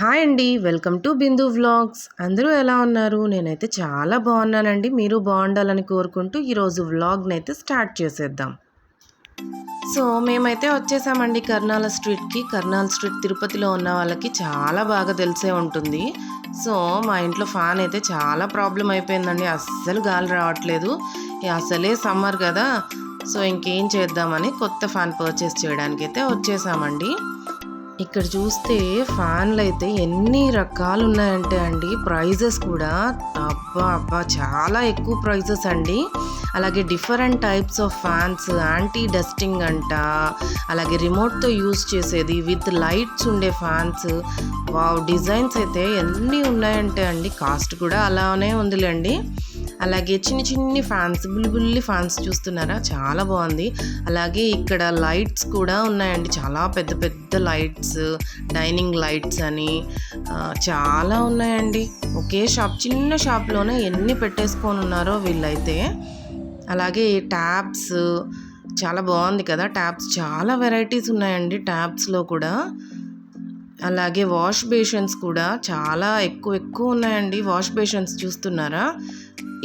Hi అండి welcome to Bindu vlogs. అందరూ ఎలా ఉన్నారు? నేనైతే చాలా బాగున్నానండి. మీరు బాగుండాలని కోరుకుంటూ ఈరోజు వ్లాగ్ని అయితే స్టార్ట్ చేసేద్దాం. సో మేమైతే వచ్చేసామండి కర్నాల స్ట్రీట్కి. కర్నాల స్ట్రీట్ తిరుపతిలో ఉన్న వాళ్ళకి చాలా బాగా తెలిసే ఉంటుంది. సో మా ఇంట్లో ఫ్యాన్ అయితే చాలా ప్రాబ్లం అయిపోయిందండి. అస్సలు గాలి రావట్లేదు. అసలే సమ్మర్ కదా. సో ఇంకేం చేద్దామని కొత్త ఫ్యాన్ పర్చేస్ చేయడానికి అయితే వచ్చేసామండి. ఇక్కడ చూస్తే ఫ్యాన్లు అయితే ఎన్ని రకాలు ఉన్నాయంటే అండి. ప్రైజెస్ కూడా అబ్బా అబ్బా చాలా ఎక్కువ ప్రైజెస్ అండి. అలాగే different types of fans anti dusting అంట. అలాగే రిమోట్తో యూజ్ చేసేది విత్ లైట్స్ ఉండే ఫ్యాన్స్. వావ్ డిజైన్స్ అయితే ఎన్ని ఉన్నాయంటే అండి. కాస్ట్ కూడా అలానే ఉందిలేండి. అలాగే చిన్ని చిన్ని ఫ్యాన్స్ బుల్లి బుల్లి ఫ్యాన్స్ చూస్తున్నారా? చాలా బాగుంది. అలాగే ఇక్కడ లైట్స్ కూడా ఉన్నాయండి. చాలా పెద్ద పెద్ద లైట్స్ డైనింగ్ లైట్స్ అని చాలా ఉన్నాయండి. ఒకే షాప్ చిన్న షాప్లోనే ఎన్ని పెట్టేసుకొని ఉన్నారో వీళ్ళైతే. అలాగే ట్యాబ్స్ చాలా బాగుంది కదా. ట్యాబ్స్ చాలా వెరైటీస్ ఉన్నాయండి ట్యాబ్స్లో కూడా. అలాగే వాష్ బేషన్స్ కూడా చాలా ఎక్కువ ఎక్కువ ఉన్నాయండి. వాష్ బేషన్స్ చూస్తున్నారా?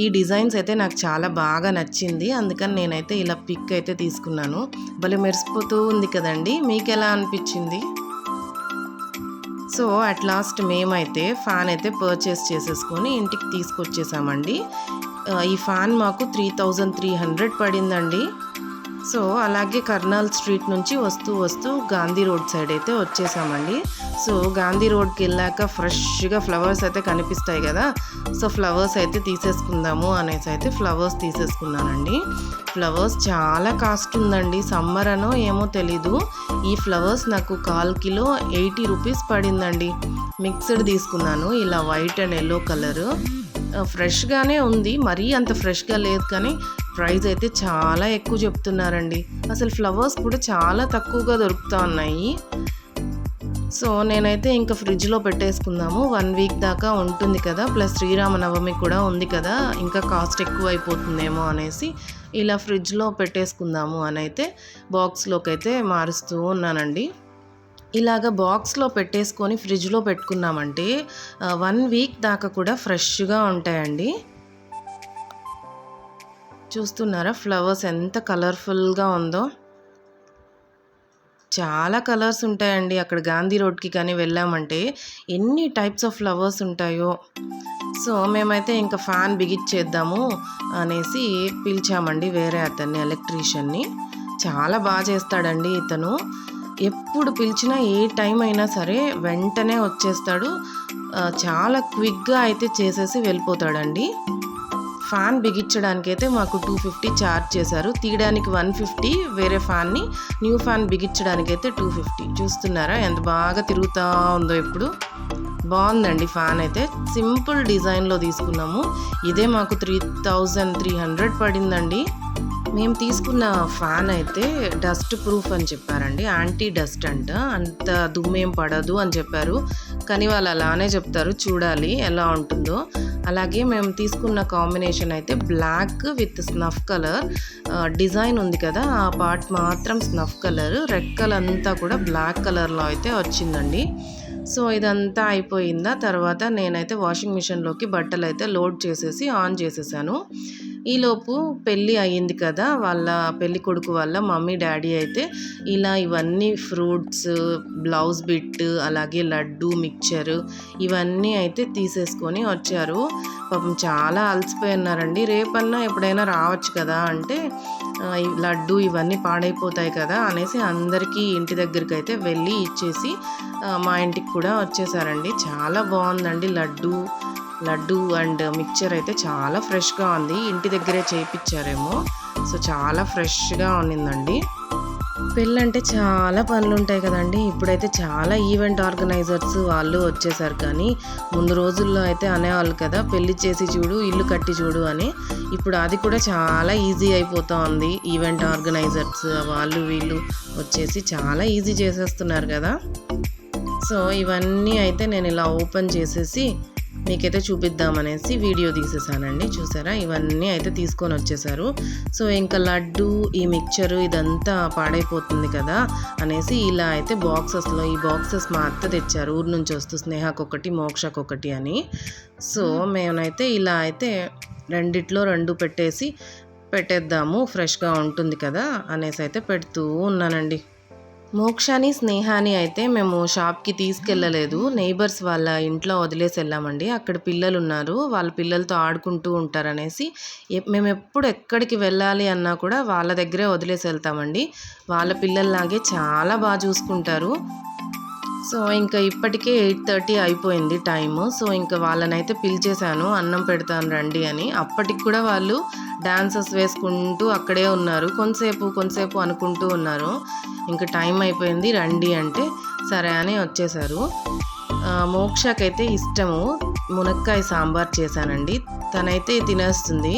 ఈ డిజైన్స్ అయితే నాకు చాలా బాగా నచ్చింది. అందుకని నేనైతే ఇలా పిక్ అయితే తీసుకున్నాను. భలే మెరిసిపోతూ ఉంది కదండి. మీకు ఎలా అనిపించింది? సో అట్ లాస్ట్ మేమైతే ఫ్యాన్ అయితే పర్చేస్ చేసేసుకొని ఇంటికి తీసుకొచ్చేసామండి. ఈ ఫ్యాన్ మాకు త్రీ థౌజండ్ త్రీ హండ్రెడ్ పడిందండి. సో అలాగే కర్నాల్ స్ట్రీట్ నుంచి వస్తూ వస్తూ గాంధీ రోడ్ సైడ్ అయితే వచ్చేసామండి. సో గాంధీ రోడ్కి వెళ్ళాక ఫ్రెష్గా ఫ్లవర్స్ అయితే కనిపిస్తాయి కదా. సో ఫ్లవర్స్ అయితే తీసేసుకుందాము అనేసి అయితే ఫ్లవర్స్ తీసేసుకున్నానండి. ఫ్లవర్స్ చాలా కాస్ట్ ఉందండి. సమ్మర్ అనో ఏమో తెలీదు. ఈ ఫ్లవర్స్ నాకు కాల్ కిలో ఎయిటీ రూపీస్ పడిందండి. మిక్స్డ్ తీసుకున్నాను. ఇలా వైట్ అండ్ ఎల్లో కలర్. ఫ్రెష్గానే ఉంది. మరీ అంత ఫ్రెష్గా లేదు కానీ ప్రైస్ అయితే చాలా ఎక్కువ చెప్తున్నారండి. అసలు ఫ్లవర్స్ కూడా చాలా తక్కువగా దొరుకుతూ ఉన్నాయి. సో నేనైతే ఇంకా ఫ్రిడ్జ్లో పెట్టేసుకుందాము. వన్ వీక్ దాకా ఉంటుంది కదా. ప్లస్ శ్రీరామనవమి కూడా ఉంది కదా. ఇంకా కాస్ట్ ఎక్కువ అయిపోతుందేమో అనేసి ఇలా ఫ్రిడ్జ్లో పెట్టేసుకుందాము అని అయితే బాక్స్లోకి అయితే మారుస్తూ ఉన్నానండి. ఇలాగ బాక్స్లో పెట్టేసుకొని ఫ్రిడ్జ్లో పెట్టుకున్నామంటే వన్ వీక్ దాకా కూడా ఫ్రెష్గా ఉంటాయండి. చూస్తున్నారా? ఫ్లవర్స్ ఎంత కలర్ఫుల్గా ఉందో. చాలా కలర్స్ ఉంటాయండి. అక్కడ గాంధీ రోడ్కి కానీ వెళ్ళామంటే ఎన్ని టైప్స్ ఆఫ్ ఫ్లవర్స్ ఉంటాయో. సో మేమైతే ఇంకా ఫ్యాన్ బిగిచ్చేద్దాము అనేసి పిలిచామండి వేరే అతన్ని ఎలక్ట్రీషియన్ని చాలా బాగా చేస్తాడండి ఇతను. ఎప్పుడు పిలిచినా ఏ టైం అయినా సరే వెంటనే వచ్చేస్తాడు. చాలా క్విక్గా అయితే చేసేసి వెళ్ళిపోతాడండి. ఫ్యాన్ బిగించడానికి అయితే మాకు టూ ఫిఫ్టీ ఛార్జ్ చేశారు. తీయడానికి వన్ ఫిఫ్టీ వేరే ఫ్యాన్ని న్యూ ఫ్యాన్ బిగించడానికి అయితే టూ ఫిఫ్టీ చూస్తున్నారా? ఎంత బాగా తిరుగుతూ ఉందో ఇప్పుడు. బాగుందండి ఫ్యాన్ అయితే. సింపుల్ డిజైన్లో తీసుకున్నాము. ఇదే మాకు త్రీ థౌజండ్ త్రీ హండ్రెడ్ పడిందండి. మేము తీసుకున్న ఫ్యాన్ అయితే డస్ట్ ప్రూఫ్ అని చెప్పారండి. యాంటీ డస్ట్ అంట. అంత దుమ్మేం పడదు అని చెప్పారు. కానీ వాళ్ళు అలానే చెప్తారు. చూడాలి ఎలా ఉంటుందో. అలాగే మేము తీసుకున్న కాంబినేషన్ అయితే black with snuff colour. Design ఉంది కదా ఆ పార్ట్ మాత్రం స్నఫ్ కలర్. రెక్కలంతా అంతా కూడా బ్లాక్ కలర్లో అయితే వచ్చిందండి. సో ఇదంతా అయిపోయిందా? తర్వాత నేనైతే వాషింగ్ మిషన్లోకి బట్టలు అయితే లోడ్ చేసేసి ఆన్ చేసేసాను. ఈలోపు పెళ్ళి అయ్యింది కదా వాళ్ళ పెళ్ళి కొడుకు వాళ్ళ మమ్మీ డాడీ అయితే ఇలా ఇవన్నీ ఫ్రూట్స్ బ్లౌజ్ బిట్ అలాగే లడ్డు మిక్చర్ ఇవన్నీ అయితే తీసేసుకొని వచ్చారు. పాపం చాలా అలసిపోయినారండి. రేపన్నా ఎప్పుడైనా రావచ్చు కదా అంటే లడ్డు ఇవన్నీ పాడైపోతాయి కదా అనేసి అందరికీ ఇంటి దగ్గరికి అయితే వెళ్ళి ఇచ్చేసి మా ఇంటికి కూడా వచ్చేసారండి. చాలా బాగుందండి లడ్డు. లడ్డు అండ్ మిక్చర్ అయితే చాలా ఫ్రెష్గా ఉంది. ఇంటి దగ్గరే చేయించారేమో సో చాలా ఫ్రెష్గా ఉన్నిందండి. పెళ్ళంటే చాలా పనులు ఉంటాయి కదండి. ఇప్పుడైతే చాలా ఈవెంట్ ఆర్గనైజర్స్ వాళ్ళు వచ్చేసారు కానీ ముందు రోజుల్లో అయితే అనేవాళ్ళు కదా పెళ్ళి చేసి చూడు ఇల్లు కట్టి చూడు అని. ఇప్పుడు అది కూడా చాలా ఈజీ అయిపోతూ ఉంది. ఈవెంట్ ఆర్గనైజర్స్ వాళ్ళు వీళ్ళు వచ్చేసి చాలా ఈజీ చేసేస్తున్నారు కదా. సో ఇవన్నీ అయితే నేను ఇలా ఓపెన్ చేసేసి మీకైతే చూపిద్దామనేసి వీడియో తీసేసానండి. చూసారా? ఇవన్నీ అయితే తీసుకొని వచ్చేసారు. సో ఇంకా లడ్డు ఈ మిక్చరు ఇదంతా పాడైపోతుంది కదా అనేసి ఇలా అయితే బాక్సెస్లో ఈ బాక్సెస్ మా అత్త తెచ్చారు. ఊరు నుంచి వస్తూ స్నేహకొకటి మోక్షకొకటి అని. సో మేమైతే ఇలా అయితే రెండిట్లో రెండు పెట్టేసి పెట్టేద్దాము ఫ్రెష్గా ఉంటుంది కదా అనేసి అయితే పెడుతూ ఉన్నానండి. మోక్షాని స్నేహాని అయితే మేము షాప్కి తీసుకెళ్ళలేదు. నైబర్స్ వాళ్ళ ఇంట్లో వదిలేసి వెళ్ళామండి. అక్కడ పిల్లలు ఉన్నారు వాళ్ళ పిల్లలతో ఆడుకుంటూ ఉంటారనేసి మేము ఎప్పుడు ఎక్కడికి వెళ్ళాలి అన్నా కూడా వాళ్ళ దగ్గరే వదిలేసి వెళ్తామండి. వాళ్ళ పిల్లల్లాగే చాలా బాగా చూసుకుంటారు. సో ఇంకా ఇప్పటికే ఎయిట్ థర్టీ అయిపోయింది టైము. సో ఇంకా వాళ్ళనైతే పిలిచేశాను. అన్నం పెడతాను రండి అని. అప్పటికి కూడా వాళ్ళు డాన్సెస్ వేసుకుంటూ అక్కడే ఉన్నారు. కొంతసేపు కొంతసేపు అనుకుంటూ ఉన్నారు. ఇంకా టైం అయిపోయింది. రండి అంటే సరే అని వచ్చేసారు. మోక్షకైతే ఇష్టము. మునక్కాయ సాంబార్ చేశానండి. తనైతే తినేస్తుంది.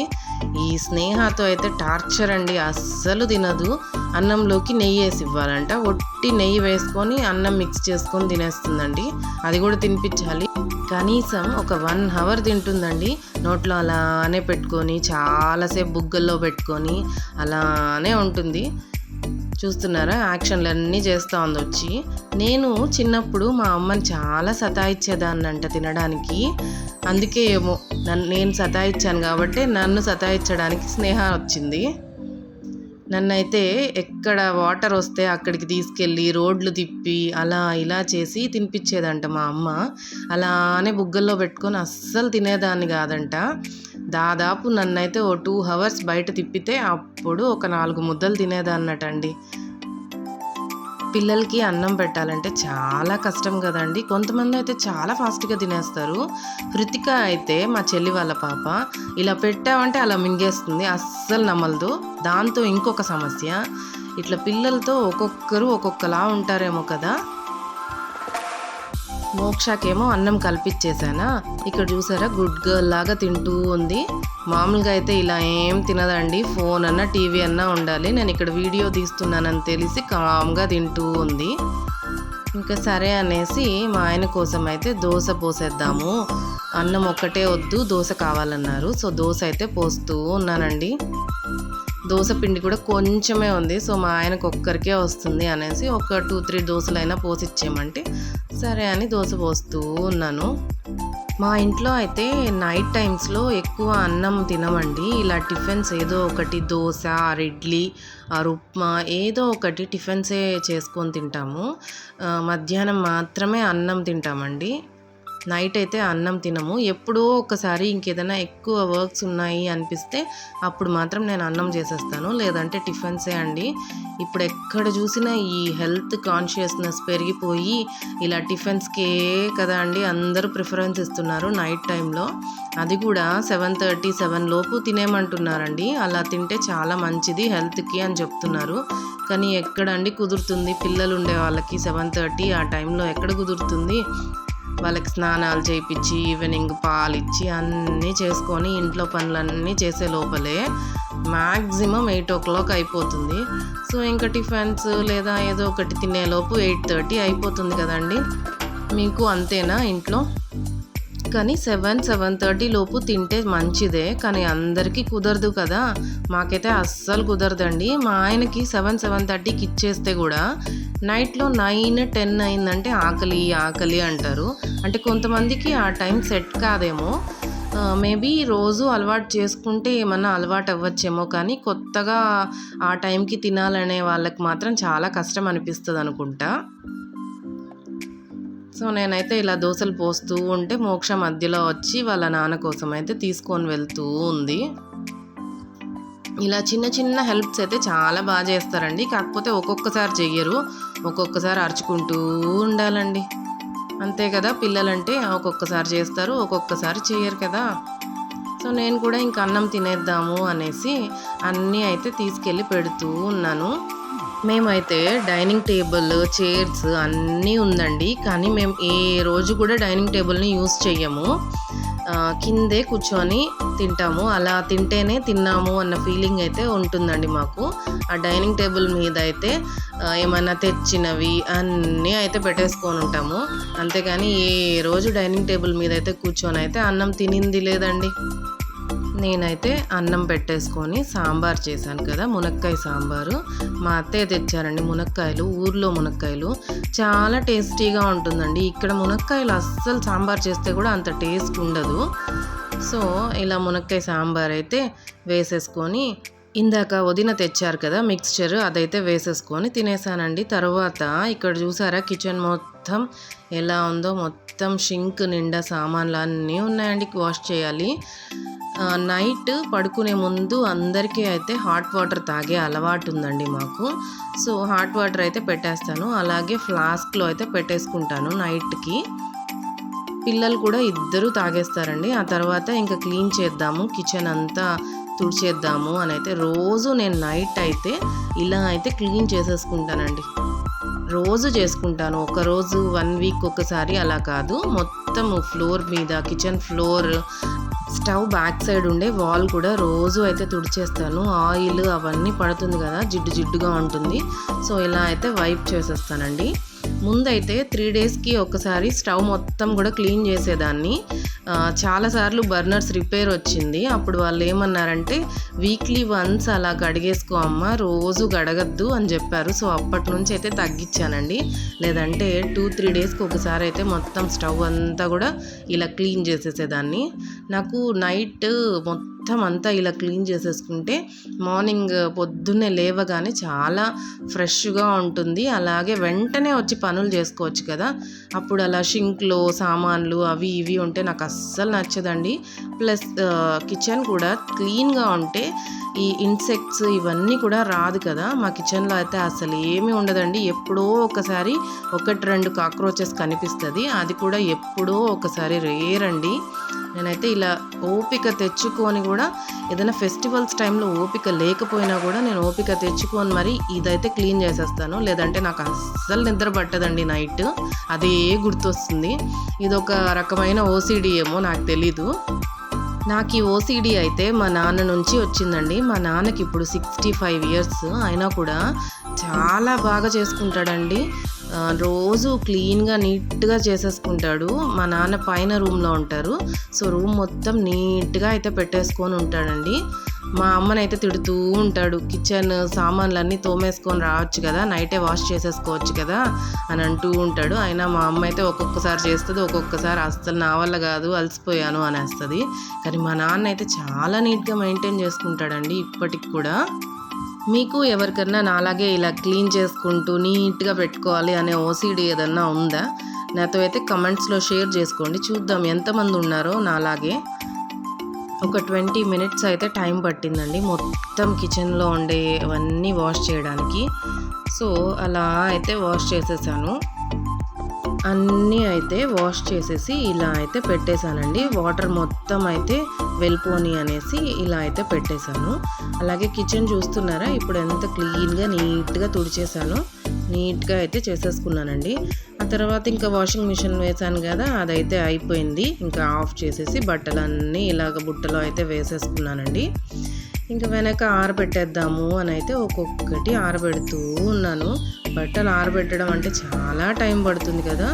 ఈ స్నేహతో అయితే టార్చర్ అండి అస్సలు తినదు. అన్నంలోకి నెయ్యి వేసి ఇవ్వాలంట. ఒట్టి నెయ్యి వేసుకొని అన్నం మిక్స్ చేసుకొని తినేస్తుందండి. అది కూడా తినిపించాలి. కనీసం ఒక వన్ అవర్ తింటుందండి. నోట్లో అలానే పెట్టుకొని చాలాసేపు బుగ్గల్లో పెట్టుకొని అలానే ఉంటుంది. చూస్తున్నారా? యాక్షన్లు అన్నీ చేస్తూ ఉంది వచ్చి. నేను చిన్నప్పుడు మా అమ్మని చాలా సతాయిచ్చేదాన్నంట తినడానికి. అందుకే ఏమో నన్ను నేను సతాయిచ్చాను కాబట్టి నన్ను సతాయించడానికి స్నేహ వచ్చింది. నన్నైతే ఎక్కడ వాటర్ వస్తే అక్కడికి తీసుకెళ్ళి రోడ్లు తిప్పి అలా ఇలా చేసి తినిపించేదంట మా అమ్మ. అలానే బుగ్గల్లో పెట్టుకొని అస్సలు తినేదాన్ని కాదంట. దాదాపు నన్నైతే ఓ టూ అవర్స్ బయట తిప్పితే అప్పుడు ఒక నాలుగు ముద్దలు తినేదాన్నటండి. పిల్లలకి అన్నం పెట్టాలంటే చాలా కష్టం కదండి. కొంతమంది అయితే చాలా ఫాస్ట్గా తినేస్తారు. హృతిక అయితే మా చెల్లి వాళ్ళ పాప ఇలా పెట్టామంటే అలా మింగేస్తుంది అస్సలు నమ్మలదు. దాంతో ఇంకొక సమస్య ఇట్లా పిల్లలతో ఒక్కొక్కరు ఒక్కొక్కలా ఉంటారేమో కదా. మోక్షాకేమో అన్నం కల్పించేశానా? ఇక్కడ చూసారా? గుడ్ గర్ల్ లాగా తింటూ ఉంది. మామూలుగా అయితే ఇలా ఏం తినదండి. ఫోన్ అన్నా టీవీ అన్నా ఉండాలి. నేను ఇక్కడ వీడియో తీస్తున్నానని తెలిసి కామ్గా తింటూ ఉంది. ఇంకా సరే అనేసి మా ఆయన కోసం అయితే దోశ పోసేద్దాము. అన్నం ఒక్కటే వద్దు దోశ కావాలన్నారు. సో దోశ అయితే పోస్తూ ఉన్నానండి. దోశ పిండి కూడా కొంచెమే ఉంది. సో మా ఆయనకు ఒక్కరికే వస్తుంది అనేసి ఒక టూ త్రీ దోశలైనా పోసిచ్చేయమంటే సరే అని దోశ పోస్తూ ఉన్నాను. మా ఇంట్లో అయితే నైట్ టైమ్స్లో ఎక్కువ అన్నం తినమండి. ఇలా టిఫిన్స్ ఏదో ఒకటి దోశ ఇడ్లీ ఉప్మా ఏదో ఒకటి టిఫిన్సే చేసుకొని తింటాము. మధ్యాహ్నం మాత్రమే అన్నం తింటామండి. నైట్ అయితే అన్నం తినము. ఎప్పుడో ఒకసారి ఇంకేదైనా ఎక్కువ వర్క్స్ ఉన్నాయి అనిపిస్తే అప్పుడు మాత్రం నేను అన్నం చేసేస్తాను. లేదంటే టిఫిన్సే అండి. ఇప్పుడు ఎక్కడ చూసినా ఈ హెల్త్ కాన్షియస్నెస్ పెరిగిపోయి ఇలా టిఫిన్స్కే కదా అండి అందరూ ప్రిఫరెన్స్ ఇస్తున్నారు నైట్ టైంలో. అది కూడా సెవెన్ థర్టీ సెవెన్ లోపు తినేమంటున్నారండి. అలా తింటే చాలా మంచిది హెల్త్కి అని చెప్తున్నారు. కానీ ఎక్కడండి కుదురుతుంది? పిల్లలు ఉండే వాళ్ళకి సెవెన్ థర్టీ ఆ టైంలో ఎక్కడ కుదురుతుంది? వాళ్ళకి స్నానాలు చేయించి ఈవినింగ్ పాలు ఇచ్చి అన్నీ చేసుకొని ఇంట్లో పనులన్నీ చేసే లోపలే మ్యాక్సిమం ఎయిట్ ఓ క్లాక్ అయిపోతుంది. సో ఇంకా టిఫిన్స్ లేదా ఏదో ఒకటి తినేలోపు ఎయిట్ థర్టీ అయిపోతుంది కదండి. మీకు అంతేనా ఇంట్లో? కానీ సెవెన్ సెవెన్ థర్టీ లోపు తింటే మంచిదే. కానీ అందరికీ కుదరదు కదా. మాకైతే అస్సలు కుదరదండి. మా ఆయనకి సెవెన్ సెవెన్ థర్టీకి ఇచ్చేస్తే కూడా నైట్లో నైన్ టెన్ అయిందంటే ఆకలి ఆకలి అంటారు. అంటే కొంతమందికి ఆ టైం సెట్ కాదేమో. మేబీ రోజు అలవాటు చేసుకుంటే ఏమన్నా అలవాటు అవ్వచ్చేమో. కానీ కొత్తగా ఆ టైంకి తినాలనే వాళ్ళకి మాత్రం చాలా కష్టం అనిపిస్తుంది అనుకుంటా సో నేనైతే ఇలా దోశలు పోస్తూ ఉంటే మోక్ష మధ్యలో వచ్చి వాళ్ళ నాన్న కోసం అయితే తీసుకొని వెళ్తూ ఉంది. ఇలా చిన్న చిన్న హెల్ప్స్ అయితే చాలా బాగా చేస్తారండి. కాకపోతే ఒక్కొక్కసారి చెయ్యరు. ఒక్కొక్కసారి అరుచుకుంటూ ఉండాలండి. అంతే కదా పిల్లలంటే ఒక్కొక్కసారి చేస్తారు ఒక్కొక్కసారి చేయరు కదా. సో నేను కూడా ఇంక అన్నం తినేద్దాము అనేసి అన్నీ అయితే తీసుకెళ్ళి పెడుతూ ఉన్నాను. మేమైతే డైనింగ్ టేబుల్ చైర్స్ అన్నీ ఉందండి. కానీ మేము ఏ రోజు కూడా డైనింగ్ టేబుల్ని యూస్ చెయ్యము. కిందే కూర్చొని తింటాము. అలా తింటేనే తిన్నాము అన్న ఫీలింగ్ అయితే ఉంటుందండి మాకు. ఆ డైనింగ్ టేబుల్ మీద అయితే ఏమైనా తెచ్చినవి అన్నీ అయితే పెట్టేసుకొని ఉంటాము. అంతేగాని ఏ రోజు డైనింగ్ టేబుల్ మీద అయితే కూర్చొని అయితే అన్నం తినింది లేదండి. నేనైతే అన్నం పెట్టేసుకొని సాంబార్ చేశాను కదా మునక్కాయ సాంబారు. మా అత్తయ్య తెచ్చారండి మునక్కాయలు ఊర్లో మునక్కాయలు. చాలా టేస్టీగా ఉంటుందండి. ఇక్కడ మునక్కాయలు అస్సలు సాంబార్ చేస్తే కూడా అంత టేస్ట్ ఉండదు. సో ఇలా మునక్కాయ సాంబార్ అయితే వేసేసుకొని ఇందాక వదిన తెచ్చారు కదా మిక్స్చర్ అదైతే వేసేసుకొని తినేసానండి. తర్వాత ఇక్కడ చూసారా కిచెన్ మొత్తం ఎలా ఉందో మొత్తం షింక్ నిండా సామాన్లు అన్నీ ఉన్నాయండి వాష్ చేయాలి. నైట్ పడుకునే ముందు అందరికీ అయితే హాట్ వాటర్ తాగే అలవాటు ఉందండి మాకు. సో హాట్ వాటర్ అయితే పెట్టేస్తాను. అలాగే ఫ్లాస్క్లో అయితే పెట్టేసుకుంటాను నైట్కి పిల్లలు కూడా ఇద్దరు తాగేస్తారండి. ఆ తర్వాత ఇంకా క్లీన్ చేద్దాము. కిచెన్ అంతా తుడిచేద్దాము అని అయితే రోజు నేను నైట్ అయితే ఇలా అయితే క్లీన్ చేసేసుకుంటానండి. రోజు చేసుకుంటాను. ఒక రోజు వన్ వీక్ ఒకసారి అలా కాదు. మొత్తం ఫ్లోర్ మీద kitchen floor stove back side ఉండే వాల్ కూడా రోజు అయితే తుడిచేస్తాను. ఆయిల్ అవన్నీ పడుతుంది కదా జిడ్డు జిడ్డుగా ఉంటుంది. సో ఇలా అయితే వైప్ చేసేస్తానండి. ముందైతే త్రీ డేస్కి ఒకసారి స్టవ్ మొత్తం కూడా క్లీన్ చేసేదాన్ని. చాలాసార్లు బర్నర్స్ రిపేర్ వచ్చింది. అప్పుడు వాళ్ళు ఏమన్నారంటే వీక్లీ వన్స్ అలా గడిగేసుకో అమ్మ రోజు గడగద్దు అని చెప్పారు. సో అప్పటి నుంచి అయితే తగ్గించానండి. లేదంటే టూ త్రీ డేస్కి ఒకసారి అయితే మొత్తం స్టవ్ అంతా కూడా ఇలా క్లీన్ చేసేసేదాన్ని. నాకు నైట్ మొత్తం మొత్తం అంతా ఇలా క్లీన్ చేసేసుకుంటే మార్నింగ్ పొద్దున్నే లేవగానే చాలా ఫ్రెష్గా ఉంటుంది. అలాగే వెంటనే వచ్చి పనులు చేసుకోవచ్చు కదా. అప్పుడు అలా షింక్లో సామాన్లు అవి ఇవి ఉంటే నాకు అస్సలు నచ్చదండి. ప్లస్ కిచెన్ కూడా క్లీన్గా ఉంటే ఈ ఇన్సెక్ట్స్ ఇవన్నీ కూడా రాదు కదా. మా కిచెన్లో అయితే అసలు ఏమీ ఉండదండి. ఎప్పుడో ఒకసారి ఒకటి రెండు కాక్రోచెస్ కనిపిస్తుంది. అది కూడా ఎప్పుడో ఒకసారి రేరండి అండి. నేనైతే ఇలా ఓపిక తెచ్చుకొని కూడా ఏదైనా ఫెస్టివల్స్ టైంలో ఓపిక లేకపోయినా కూడా నేను ఓపిక తెచ్చుకొని మరి ఇదైతే క్లీన్ చేసేస్తాను. లేదంటే నాకు అస్సలు నిద్ర పట్టదండి నైట్. అదే గుర్తొస్తుంది. ఇది ఒక రకమైన ఓసిడి ఏమో నాకు తెలీదు. నాకు ఈ ఓసిడి అయితే మా నాన్న నుంచి వచ్చిందండి. మా నాన్నకి ఇప్పుడు సిక్స్టీ ఫైవ్ ఇయర్స్. అయినా కూడా చాలా బాగా చేసుకుంటాడండి. రోజు క్లీన్గా నీట్గా చేసేసుకుంటాడు. మా నాన్న పైన రూమ్లో ఉంటారు. సో రూమ్ మొత్తం నీట్గా అయితే పెట్టేసుకొని ఉంటాడండి. మా అమ్మనైతే తిడుతూ ఉంటాడు. కిచెన్ సామాన్లన్నీ తోమేసుకొని రావచ్చు కదా నైటే వాష్ చేసేసుకోవచ్చు కదా అని అంటూ ఉంటాడు. అయినా మా అమ్మ అయితే ఒక్కొక్కసారి చేస్తుంది ఒక్కొక్కసారి అస్సలు నా వల్ల కాదు అలసిపోయాను అనేస్తుంది. కానీ మా నాన్న అయితే చాలా నీట్గా మెయింటైన్ చేసుకుంటాడండి ఇప్పటికి కూడా. మీకు ఎవరికన్నా నాలాగే ఇలా క్లీన్ చేసుకుంటూ నీట్గా పెట్టుకోవాలి అనే ఓసీడీ ఏదన్నా ఉందా? నాతో అయితే కమెంట్స్లో షేర్ చేసుకోండి. చూద్దాం ఎంతమంది ఉన్నారో నాలాగే. ఒక ట్వంటీ మినిట్స్ అయితే టైం పట్టిందండి. మొత్తం కిచెన్లో ఉండేవన్నీ వాష్ చేయడానికి. సో అలా అయితే వాష్ చేసేసాను. అన్నీ అయితే వాష్ చేసేసి ఇలా అయితే పెట్టేశానండి. వాటర్ మొత్తం అయితే వెళ్ళిపోని అనేసి ఇలా అయితే పెట్టేశాను. అలాగే కిచెన్ చూస్తున్నారా? ఇప్పుడు ఎంత క్లీన్గా నీట్గా తుడిచేసాను నీట్గా అయితే చేసేసుకున్నానండి. ఆ తర్వాత ఇంకా వాషింగ్ మిషన్ వేసాను కదా అదైతే అయిపోయింది. ఇంకా ఆఫ్ చేసేసి బట్టలన్నీ ఇలాగ బుట్టలో అయితే వేసేసుకున్నానండి. ఇంకా వెనక ఆరబెట్టేద్దాము అని అయితే ఒక్కొక్కటి ఆరబెడుతూ ఉన్నాను. బట్టలు ఆరబెట్టడం అంటే చాలా టైం పడుతుంది కదా.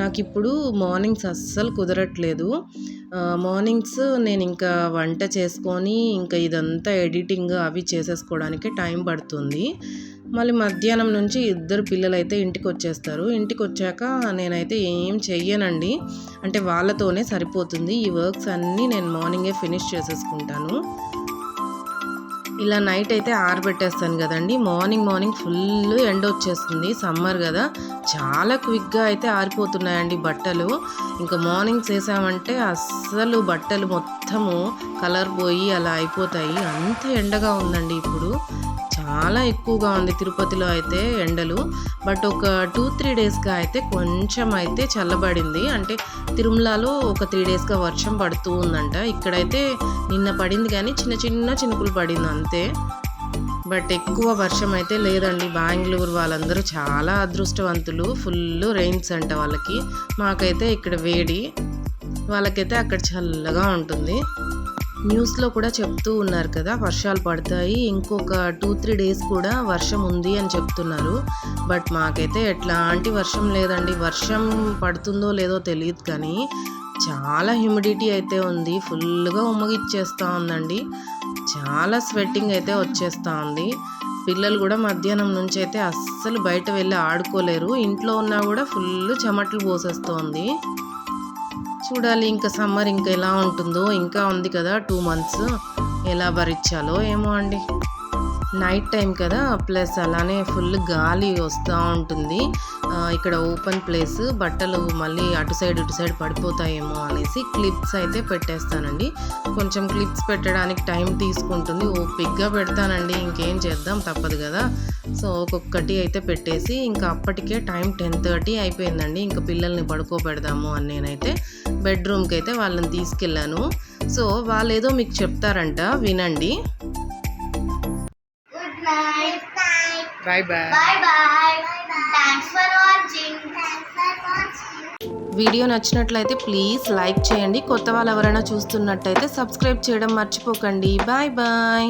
నాకు ఇప్పుడు మార్నింగ్స్ అస్సలు కుదరట్లేదు. మార్నింగ్స్ నేను ఇంకా వంట చేసుకొని ఇంకా ఇదంతా ఎడిటింగ్ అవి చేసేసుకోవడానికి టైం పడుతుంది. మళ్ళీ మధ్యాహ్నం నుంచి ఇద్దరు పిల్లలు అయితే ఇంటికి వచ్చేస్తారు ఇంటికి వచ్చాక నేనైతే ఏం చెయ్యనండి. అంటే వాళ్ళతోనే సరిపోతుంది. ఈ వర్క్స్ అన్నీ నేను మార్నింగే ఫినిష్ చేసేసుకుంటాను. ఇలా నైట్ అయితే ఆరబెట్టేస్తాను కదండి. మార్నింగ్ మార్నింగ్ ఫుల్ ఎండ వచ్చేస్తుంది. సమ్మర్ కదా. చాలా క్విక్గా అయితే ఆరిపోతున్నాయండి బట్టలు. ఇంకా మార్నింగ్ చేసామంటే అస్సలు బట్టలు మొత్తము కలర్ పోయి అలా అయిపోతాయి. అంత ఎండగా ఉందండి ఇప్పుడు. చాలా ఎక్కువగా ఉంది తిరుపతిలో అయితే ఎండలు. బట్ ఒక టూ త్రీ డేస్గా అయితే కొంచెం అయితే చల్లబడింది. అంటే తిరుమలలో ఒక త్రీ డేస్గా వర్షం పడుతూ ఉందంట. ఇక్కడైతే నిన్న పడింది కానీ చిన్న చిన్న చినుకులు పడింది అంతే. బట్ ఎక్కువ వర్షం అయితే లేదండి. బెంగళూరు వాళ్ళందరూ చాలా అదృష్టవంతులు. ఫుల్ రెయిన్స్ అంట వాళ్ళకి. మాకైతే ఇక్కడ వేడి. వాళ్ళకైతే అక్కడ చల్లగా ఉంటుంది. న్యూస్లో కూడా చెప్తూ ఉన్నారు కదా వర్షాలు పడతాయి ఇంకొక టూ త్రీ డేస్ కూడా వర్షం ఉంది అని చెప్తున్నారు. బట్ మాకైతే ఎట్లాంటి వర్షం లేదండి. వర్షం పడుతుందో లేదో తెలియదు కానీ చాలా హ్యూమిడిటీ అయితే ఉంది. ఫుల్గా ఉమ్మగిచ్చేస్తూ ఉందండి. చాలా స్వెట్టింగ్ అయితే వచ్చేస్తూ ఉంది. పిల్లలు కూడా మధ్యాహ్నం నుంచి అయితే అస్సలు బయట వెళ్ళి ఆడుకోలేరు. ఇంట్లో ఉన్నా కూడా ఫుల్ చెమట్లు పోసేస్తోంది. చూడాలి. ఇంకా సమ్మర్ ఇంకా ఎలా ఉంటుందో. ఇంకా ఉంది కదా టూ మంత్స్. ఎలా భరించాలో ఏమో అండి. నైట్ టైం కదా ప్లస్ అలానే ఫుల్ గాలి వస్తూ ఉంటుంది. ఇక్కడ ఓపెన్ ప్లేస్ బట్టలు మళ్ళీ అటు సైడ్ ఇటు సైడ్ పడిపోతాయేమో అనేసి క్లిప్స్ అయితే పెట్టేస్తానండి. కొంచెం క్లిప్స్ పెట్టడానికి టైం తీసుకుంటుంది. ఓ పిగ్గా పెడతానండి ఇంకేం చేద్దాం తప్పదు కదా. సో ఒక్కొక్కటి అయితే పెట్టేసి ఇంకా అప్పటికే టైం టెన్ థర్టీ అయిపోయిందండి. ఇంకా పిల్లల్ని పడుకోబెడదాము అని నేనైతే బెడ్రూమ్కి అయితే వాళ్ళని తీసుకెళ్ళాను. సో వాళ్ళు ఏదో మీకు చెప్తారంట వినండి. Night. Bye bye Bye bye. Thanks for watching. Thanks for watching. Video నచ్చినట్లయితే ప్లీజ్ లైక్ చేయండి కొత్త వాళ్ళు ఎవరైనా చూస్తున్నట్టయితే సబ్స్క్రైబ్ చేయడం మర్చిపోకండి బాయ్ బాయ్